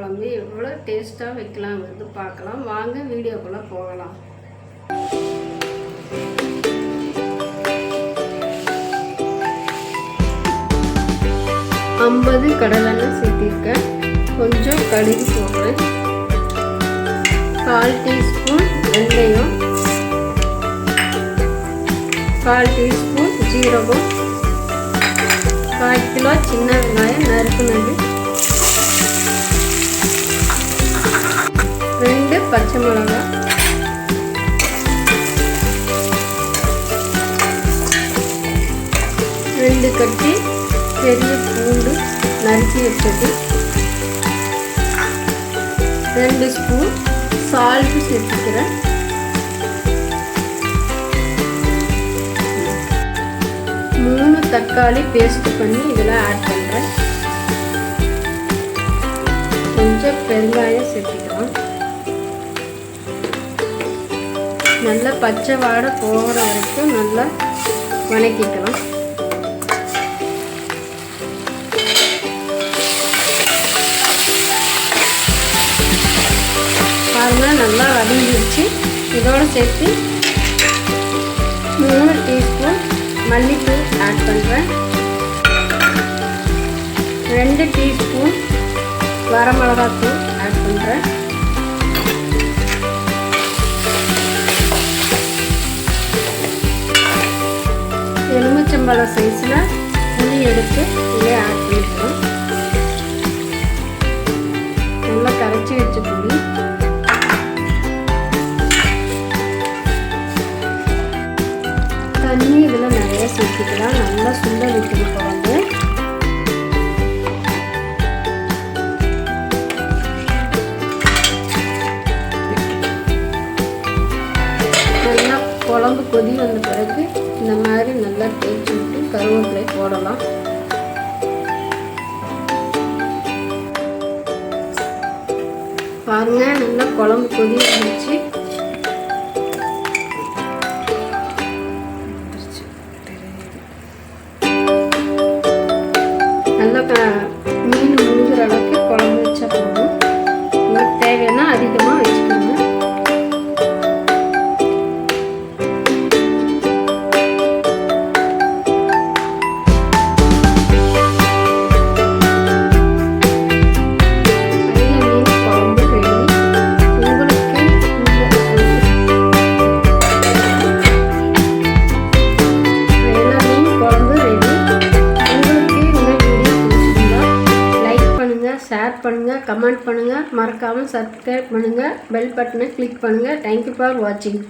குழம்பு எவ்வளோ டேஸ்ட்டாக வைக்கலாங்கிறது பார்க்கலாம். வாங்க வீடியோக்குள்ளே போகலாம். ஐம்பது கடலெண்ணெய் சேர்த்திருக்கேன். கொஞ்சம் கடுகு போடுறேன் கால் டீஸ்பூன் வெந்தயம். கால் டீஸ்பூன் ஜீரகம். கால் கிலோ சின்ன வெங்காயம் நறுக்குனது. பச்சை மிளகா. ரெண்டு கட்டி பெரிய பூண்டு நறுக்கி வச்சது ரெண்டு ஸ்பூன் சால்ட்டு சேர்த்துக்கிறேன். மூணு தக்காளி பேஸ்ட் பண்ணி இதில் ஆட் பண்ணுறேன் கொஞ்சம் பெருங்காயம் சேர்த்துக்கலாம். நல்லா பச்சை வாடை போகிற வரைக்கும் நல்லா வணக்கிக்கலாம். பாருங்கள் நல்லா வதங்கிடுச்சு இதோடு சேர்த்து மூணு டீஸ்பூன் மல்லித்தூள் ஆட் பண்ணுறேன் ரெண்டு டீஸ்பூன் வரமிளகாத்தூள் ஆட் பண்ணுறேன் எலுமிச்சம்பழம் சைஸில் புளி எடுத்து இதில் ஆட் பண்ணிக்கிறோம் நல்லா கரைச்சி வச்ச புளி தண்ணி இதில் நிறைய சேர்த்துக்கலாம். நல்லா சுண்ட வைக்கிற குழம்பு குழம்பு கொதி வந்த பிறகு இந்த மாதிரி நல்லா தேய்ச்சி விட்டு கருவேப்பிலை போடலாம். பாருங்க நல்லா குழம்பு கொதி வந்துச்சு நல்லா மீன் முழுகிற அளவுக்கு குழம்பு வச்சா போதும். தேவைன்னா அதிகமாக பண்ணுங்கள் கமெண்ட் பண்ணுங்கள் மறக்காமல் சப்ஸ்கிரைப் பண்ணுங்கள் பெல் பட்டனை கிளிக் பண்ணுங்கள் தேங்க்யூ ஃபார் வாட்சிங்